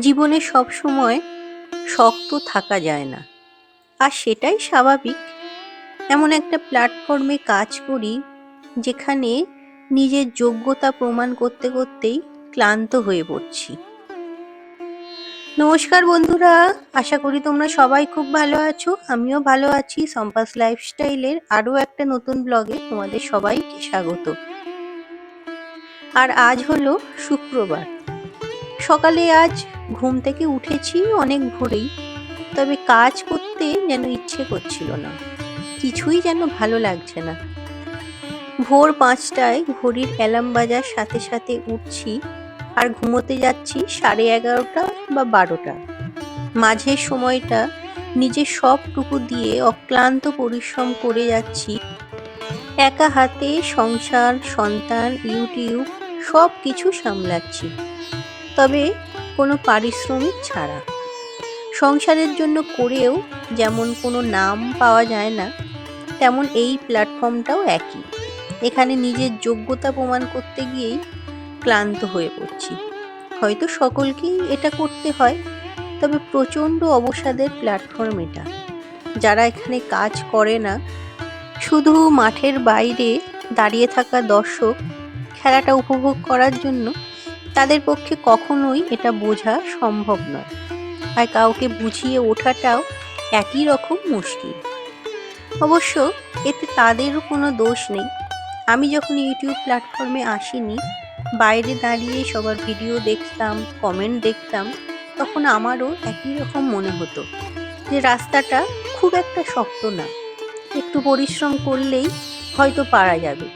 জীবনে সব সময় শক্ত থাকা যায় না। আর সেটাই স্বাভাবিক। এমন একটা প্ল্যাটফর্মে কাজ করি, যেখানে নিজের যোগ্যতা প্রমাণ করতে করতেই ক্লান্ত হয়ে পড়ছি। নমস্কার বন্ধুরা, আশা করি তোমরা সবাই খুব ভালো আছো, আমিও ভালো আছি। সম্পাস লাইফস্টাইলের আরও একটা নতুন ব্লগে তোমাদের সবাইকে স্বাগত। আর আজ হলো শুক্রবার। সকালে আজ ঘুম থেকে উঠেছি অনেক ভোরেই, তবে কাজ করতে যেন ইচ্ছে করছিল না। কিছুই যেন ভালো লাগছে না। ভোর পাঁচটায় ঘড়ির অ্যালার্ম বাজার সাথে সাথে উঠছি আর ঘুমোতে যাচ্ছি সাড়ে এগারোটা বা বারোটা। মাঝের সময়টা নিজের সবটুকু দিয়ে অক্লান্ত পরিশ্রম করে যাচ্ছি। একা হাতে সংসার, সন্তান, ইউটিউব সব কিছু সামলাচ্ছি। তবে কোনো পারিশ্রমিক ছাড়া। সংসারের জন্য করেও যেমন কোনো নাম পাওয়া যায় না, তেমন এই প্ল্যাটফর্মটাও একই। এখানে নিজের যোগ্যতা প্রমাণ করতে গিয়েই ক্লান্ত হয়ে পড়ছি। হয়তো সকলকেই এটা করতে হয়, তবে প্রচণ্ড অবসাদের প্ল্যাটফর্ম এটা। যারা এখানে কাজ করে না, শুধু মাঠের বাইরে দাঁড়িয়ে থাকা দর্শক, খেলাটা উপভোগ করার জন্য তাদের পক্ষে কখনোই এটা বোঝা সম্ভব নয়। আর কাউকে বুঝিয়ে ওঠাটাও একই রকম মুশকিল। অবশ্য এতে তাদেরও কোনো দোষ নেই। আমি যখন ইউটিউব প্ল্যাটফর্মে আসিনি, বাইরে দাঁড়িয়ে সবার ভিডিও দেখতাম, কমেন্ট দেখতাম, তখন আমারও একই রকম মনে হতো যে রাস্তাটা খুব একটা শক্ত না। একটু পরিশ্রম করলেই হয়তো পারা যাবে।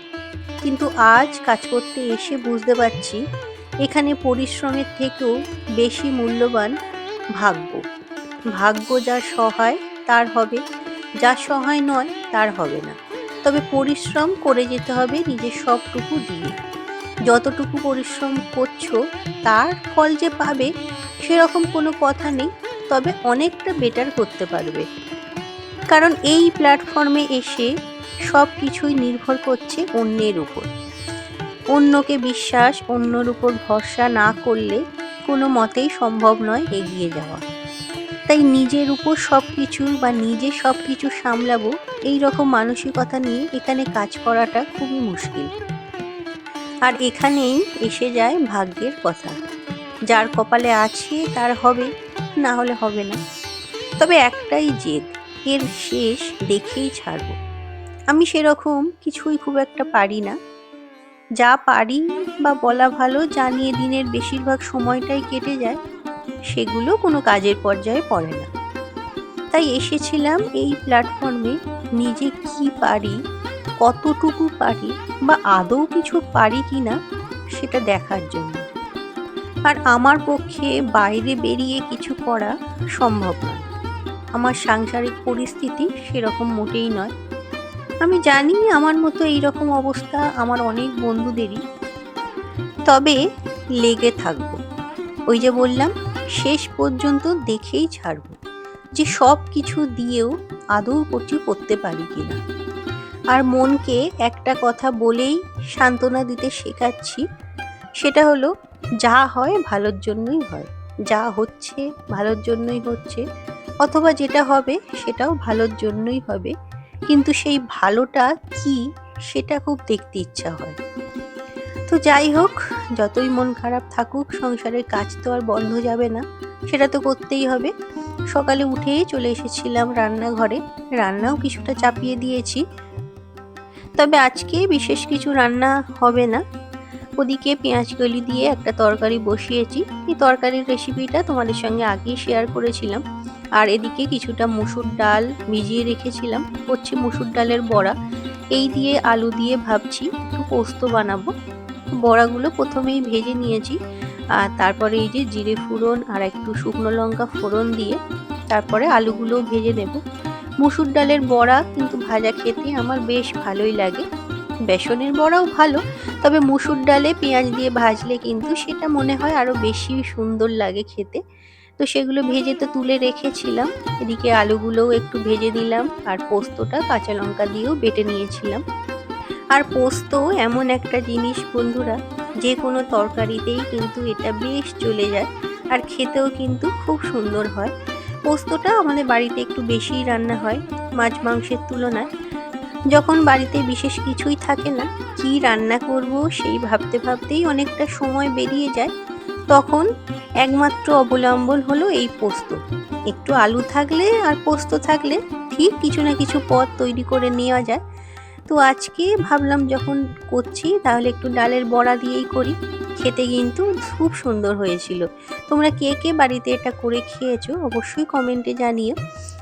কিন্তু আজ কাজ করতে এসে বুঝতে পারছি এখানে পরিশ্রমের থেকেও বেশি মূল্যবান ভাগ্য। ভাগ্য যার সহায়, তার হবে। যার সহায় নয়, তার হবে না। তবে পরিশ্রম করে যেতে হবে নিজের সবটুকু দিয়ে। যতটুকু পরিশ্রম করছ, তার ফল যে পাবে, সেরকম কোনো কথা নেই। তবে অনেকটা বেটার করতে পারবে। কারণ এই প্ল্যাটফর্মে এসে সব কিছুই নির্ভর করছে অন্যের উপর। অন্যকে বিশ্বাস, অন্যর উপর ভরসা না করলে কোনো মতেই সম্ভব নয় এগিয়ে যাওয়া। তাই নিজের উপর সব কিছু বা নিজে সব কিছু সামলাবো, এই রকম মানসিকতা নিয়ে এখানে কাজ করাটা খুবই মুশকিল। আর এখানেই এসে যায় ভাগ্যের কথা। যার কপালে আছে, তার হবে, না হলে হবে না। তবে একটাই জেদ, এর শেষ দেখেই ছাড়ব। আমি সেরকম কিছুই খুব একটা পারি না। যা পারি বা বলা ভালো, যা নিয়ে দিনের বেশিরভাগ সময়টাই কেটে যায়, সেগুলো কোনো কাজের পর্যায়ে পড়ে না। তাই এসেছিলাম এই প্ল্যাটফর্মে নিজে কি পারি, কতটুকু পারি বা আদৌ কিছু পারি কি না সেটা দেখার জন্য। আর আমার পক্ষে বাইরে বেরিয়ে কিছু করা সম্ভব নয়। আমার সাংসারিক পরিস্থিতি সেরকম মোটেই নয়। আমি জানি আমার মতো এইরকম অবস্থা আমার অনেক বন্ধুদেরই। তবে লেগে থাকব। ওই যে বললাম, শেষ পর্যন্ত দেখেই ছাড়ব যে সব কিছু দিয়েও আদৌ কিছু করতে পারি কিনা আর মনকে একটা কথা বলেই সান্ত্বনা দিতে শেখাচ্ছি, সেটা হলো যা হয় ভালোর জন্যই হয়। যা হচ্ছে ভালোর জন্যই হচ্ছে, অথবা যেটা হবে সেটাও ভালোর জন্যই হবে। কিন্তু সেই ভালোটা কি সেটা খুব দেখতে ইচ্ছা হয়। তো যাই হোক, যতই মন খারাপ থাকুক, সংসারের কাজ তো আর বন্ধ যাবে না, সেটা তো করতেই হবে। সকালে উঠেই চলে এসেছিলাম রান্নাঘরে। রান্নাও কিছুটা চাপিয়ে দিয়েছি। তবে আজকে বিশেষ কিছু রান্না হবে না। ওদিকে পেঁয়াজ কলি দিয়ে একটা তরকারি বসিয়েছি। এই তরকারির রেসিপিটা তোমাদের সঙ্গে আগেই শেয়ার করেছিলাম। আর এদিকে কিছুটা মুসুর ডাল ভিজিয়ে রেখেছিলাম। হচ্ছে মুসুর ডালের বড়া। এই দিয়ে আলু দিয়ে ভাবছি একটু পোস্ত বানাবো। বড়াগুলো প্রথমেই ভেজে নিয়েছি। আর তারপরে এই যে জিরে ফোড়ন আর একটু শুকনো লঙ্কা ফোড়ন দিয়ে তারপরে আলুগুলো ভেজে নেব। মুসুর ডালের বড়া কিন্তু ভাজা খেতে আমার বেশ ভালোই লাগে। বেসনের বড়াও ভালো, তবে মুসুর ডালে পেঁয়াজ দিয়ে ভাজলে কিন্তু সেটা মনে হয় আরও বেশি সুন্দর লাগে খেতে। তো সেগুলো ভেজে তো তুলে রেখেছিলাম, এদিকে আলুগুলোও একটু ভেজে দিলাম আর পোস্তটা কাঁচা লঙ্কা দিয়েও বেটে নিয়েছিলাম। আর পোস্ত এমন একটা জিনিস বন্ধুরা যে কোনো তরকারিতেই কিন্তু এটা বেশ চলে যায়, আর খেতেও কিন্তু খুব সুন্দর হয়। পোস্তটা আমাদের বাড়িতে একটু বেশিই রান্না হয়, মাছ মাংসের তুলনায় যখন বাড়িতে বিশেষ কিছুই থাকে না, কি রান্না করব সেই ভাবতে ভাবতেই অনেকটা সময় বেরিয়ে যায়। তখন একমাত্র অবলম্বন হলো এই পোস্ত। একটু আলু থাকলে আর পোস্ত থাকলে ঠিক কিছু না কিছু পদ তৈরি করে নেওয়া যায়। তো আজকে ভাবলাম যখন করছি তাহলে একটু ডালের বড়া দিয়েই করি। খেতে কিন্তু খুব সুন্দর হয়েছিল। তোমরা কে কে বাড়িতে এটা করে খেয়েছো অবশ্যই কমেন্টে জানিও।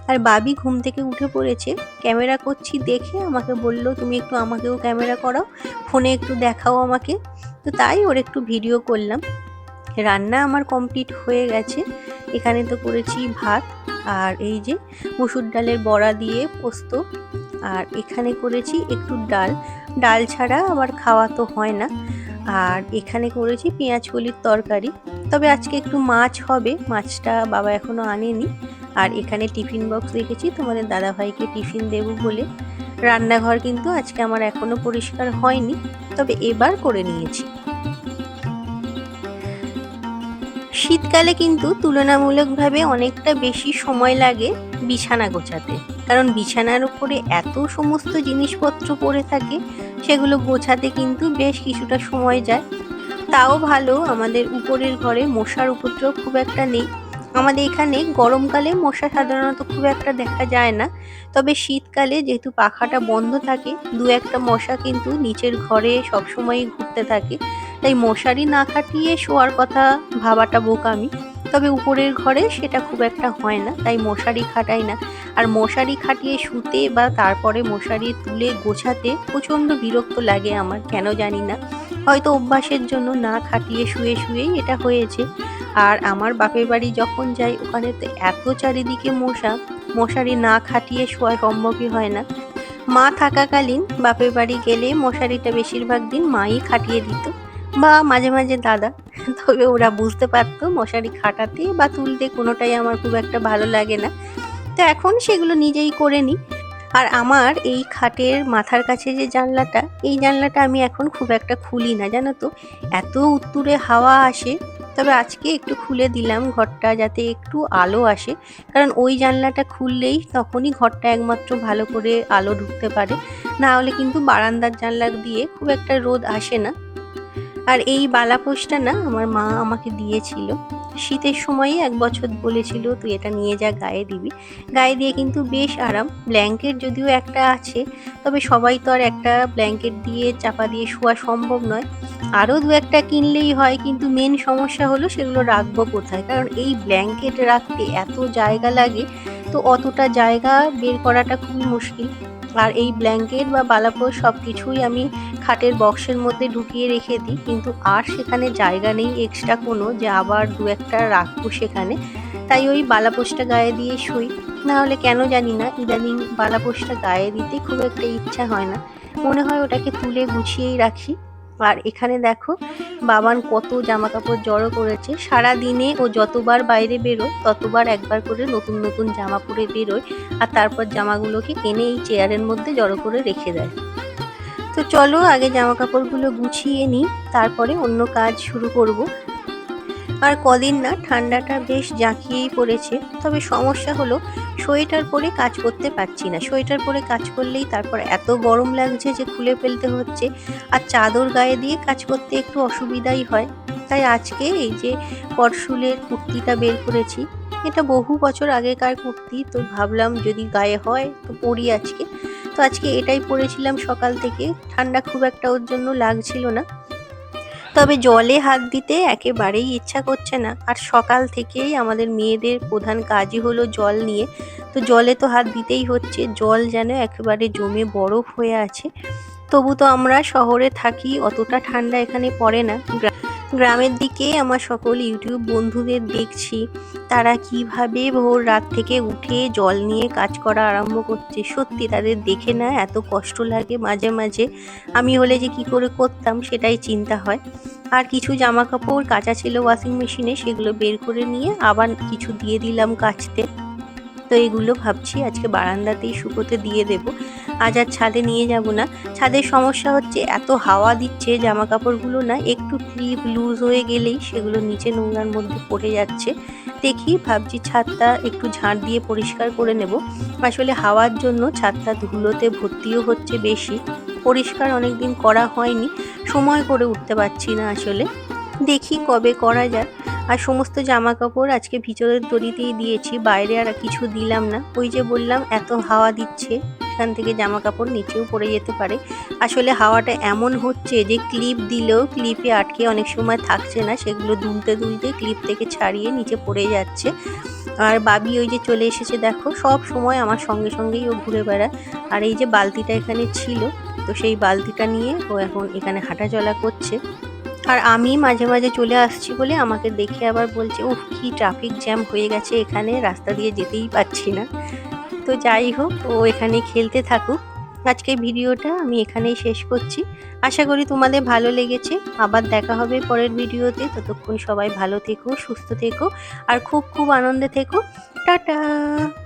আর বাবি ঘুম থেকে উঠে পড়েছে। ক্যামেরা করছি দেখে আমাকে বলল, তুমি একটু আমাকেও ক্যামেরা করাও, ফোনে একটু দেখাও আমাকে। তো তাই ওর একটু ভিডিও করলাম। রান্না আমার কমপ্লিট হয়ে গেছে। এখানে তো করেছি ভাত। আর এই যে মুসুর ডালের বড়া দিয়ে পোস্ত। আর এখানে করেছি একটু ডাল। ডাল ছাড়া আবার খাওয়া তো হয় না। আর এখানে করেছি পেঁয়াজ কলির তরকারি। তবে আজকে একটু মাছ হবে, মাছটা বাবা এখনও আনেনি। আর এখানে টিফিন বক্স রেখেছি তোমাদের দাদাভাইকে টিফিন দেব বলে। রান্নাঘর কিন্তু আজকে আমার এখনও পরিষ্কার হয়নি। তবে এবার করে নিয়েছি। শীতকালে কিন্তু তুলনামূলকভাবে অনেকটা বেশি সময় লাগে বিছানা গোছাতে। কারণ বিছানার উপরে এত সমস্ত জিনিসপত্র পড়ে থাকে, সেগুলো গোছাতে কিন্তু বেশ কিছুটা সময় যায়। তাও ভালো আমাদের উপরের ঘরে মশার উপদ্রব খুব একটা নেই। আমাদের এখানে গরমকালে মশা সাধারণত খুব একটা দেখা যায় না। তবে শীতকালে যেহেতু পাখাটা বন্ধ থাকে, দু একটা মশা কিন্তু নিচের ঘরে সবসময়ই ঘুরতে থাকে। তাই মশারি না খাটিয়ে শোয়ার কথা ভাবাটা বোকামি। তবে উপরের ঘরে সেটা খুব একটা হয় না, তাই মশারি খাটাই না। আর মশারি খাটিয়ে শুতে বা তারপরে মশারি তুলে গোছাতে প্রচণ্ড বিরক্ত লাগে আমার, কেন জানি না। হয়তো অভ্যাসের জন্য না খাটিয়ে শুয়ে শুয়েই এটা হয়েছে। আর আমার বাপের বাড়ি যখন যাই, ওখানে তো এত চারিদিকে মশা, মশারি না খাটিয়ে শোয়া সম্ভবই হয় না। মা থাকাকালীন বাপের বাড়ি গেলে মশারিটা বেশিরভাগ দিন মাই খাটিয়ে দিত। বা মাঝে মাঝে দাদা, তবে ওরা বুঝতে পারতো মশারি খাটাতে বা তুলতে কোনোটাই আমার খুব একটা ভালো লাগে না। তো এখন সেগুলো নিজেই করে নিই। আর আমার এই খাটের মাথার কাছে যে জানলাটা, এই জানলাটা আমি এখন খুব একটা খুলি না, জানো তো? এত উত্তুরে হাওয়া আসে, তবে আজকে একটু খুলে দিলাম ঘরটা যাতে একটু আলো আসে। কারণ ওই জানলাটা খুললেই তখনই ঘরটা একমাত্র ভালো করে আলো ঢুকতে পারে। না হলে কিন্তু বারান্দার জানলা দিয়ে খুব একটা রোদ আসে না। আর এই বালাপোষটা না আমার মা আমাকে দিয়েছিল। শীতের সময়ই এক বছর বলেছিল, তুই এটা নিয়ে যা, গায়ে দিবি। গায়ে দিয়ে কিন্তু বেশ আরাম। ব্ল্যাঙ্কেট যদিও একটা আছে, তবে সবাই তো আর একটা ব্ল্যাঙ্কেট দিয়ে চাপা দিয়ে শোয়া সম্ভব নয়। আরও দু একটা কিনলেই হয়, কিন্তু মেন সমস্যা হলো সেগুলো রাখব কোথায়? কারণ এই ব্ল্যাঙ্কেট রাখতে এত জায়গা লাগে, তো অতটা জায়গা বের করাটা খুবই মুশকিল। আর এই ব্ল্যাঙ্কেট বা বালাপো সব কিছুই আমি খাটের বক্সের মধ্যে ঢুকিয়ে রেখে দিই। কিন্তু আর সেখানে জায়গা নেই এক্সট্রা কোনো যে আবার দু একটা রাখব সেখানে। তাই ওই বালাপোষটা গায়ে দিয়ে শুই। নাহলে কেন জানি না, ইদানিং বালাপোষটা গায়ে দিতে খুব একটা ইচ্ছা হয় না। মনে হয় ওটাকে তুলে গুছিয়েই রাখি। আর এখানে দেখো, বাবান কত জামা কাপড় জড়ো করেছে। সারা দিনে ও যতবার বাইরে বেরোয়, ততবার একবার করে নতুন নতুন জামা পরে বেরোয় আর তারপর জামাগুলোকে কেনে এই চেয়ারের মধ্যে জড়ো করে রেখে দেয়। তো চলো আগে জামা কাপড়গুলো গুছিয়ে নিই, তারপরে অন্য কাজ শুরু করব। আর কদিন না ঠান্ডাটা বেশ জাঁকিয়েই পড়েছে। তবে সমস্যা হলো সোয়েটার পরে কাজ করতে পারছি না। সোয়েটার পরে কাজ করলেই তারপর এত গরম লাগছে যে খুলে ফেলতে হচ্ছে আর চাদর গায়ে দিয়ে কাজ করতে একটু অসুবিধাই হয়। তাই আজকে এই যে পরশুলের কুর্তিটা বের করেছি, এটা বহু বছর আগেকার কুর্তি, তো ভাবলাম যদি গায়ে হয় তো পরি আজকে। তো আজকে এটাই পরেছিলাম সকাল থেকে। ঠান্ডা খুব একটা ওর জন্য লাগছিল না। তবে জলে হাত দিতে একেবারেই ইচ্ছা করছে না। আর সকাল থেকেই আমাদের মেয়েদের প্রধান কাজই হলো জল নিয়ে। তো জলে তো হাত দিতেই হচ্ছে। জল যেন একেবারে জমে বরফ হয়ে আছে। তবু তো আমরা শহরে থাকি, অতটা ঠান্ডা এখানে পড়ে না। গ্রামের দিকে আমার সকল ইউটিউব বন্ধুদের দেখছি, তারা কীভাবে ভোর রাত থেকে উঠে জল নিয়ে কাজ করা আরম্ভ করছে। সত্যি তাদের দেখে না এত কষ্ট লাগে মাঝে মাঝে। আমি হলে যে কি করে করতাম সেটাই চিন্তা হয়। আর কিছু জামা কাপড় কাঁচা ছিল ওয়াশিং মেশিনে সেগুলো বের করে নিয়ে আবার কিছু দিয়ে দিলাম কাচতে। তো এগুলো ভাবছি আজকে বারান্দাতেই শুকোতে দিয়ে দেব। আজ আর ছাদে নিয়ে যাব না। ছাদের সমস্যা হচ্ছে এত হাওয়া দিচ্ছে জামা কাপড়গুলো না একটু ক্লিপ লুজ হয়ে গেলেই সেগুলো নিচে নোংরার মধ্যে পড়ে যাচ্ছে। দেখি, ভাবছি ছাদটা একটু ঝাড় দিয়ে পরিষ্কার করে নেব। আসলে হাওয়ার জন্য ছাদটা ধুলোতে ভর্তিও হচ্ছে বেশি। পরিষ্কার অনেক দিন করা হয়নি। সময় করে উঠতে পারছি না আসলে। দেখি কবে করা যায়। আর সমস্ত জামা কাপড় আজকে ভিতরের দড়িতেই দিয়েছি, বাইরে আর কিছু দিলাম না। ওই যে বললাম, এত হাওয়া দিচ্ছে এখান থেকে জামা কাপড় নিচেও পড়ে যেতে পারে। আসলে হাওয়াটা এমন হচ্ছে যে, ক্লিপ দিলেও ক্লিপে আটকে অনেক সময় থাকছে না, সেগুলো দুলতে দুলতে ক্লিপ থেকে ছাড়িয়ে নিচে পড়ে যাচ্ছে। আর বাবি ওই যে চলে এসেছে, দেখো, সব সময় আমার সঙ্গে সঙ্গেই ও ঘুরে বেড়ায়। আর এই যে বালতিটা এখানে ছিল, তো সেই বালতিটা নিয়ে ও এখন এখানে হাঁটাচলা করছে। আর আমি মাঝে মাঝে চলে আসছি বলে আমাকে দেখে আবার বলছে, উফ, কি ট্রাফিক জ্যাম হয়ে গেছে এখানে, রাস্তা দিয়ে যেতেই পারছি না। তো যাই হোক, ও এখানে খেলতে থাকুক। আজকের ভিডিওটা আমি এখানেই শেষ করছি। আশা করি তোমাদের ভালো লেগেছে। আবার দেখা হবে পরের ভিডিওতে। ততক্ষণ সবাই ভালো থেকো, সুস্থ থেকো, আর খুব খুব আনন্দে থেকো। টাটা!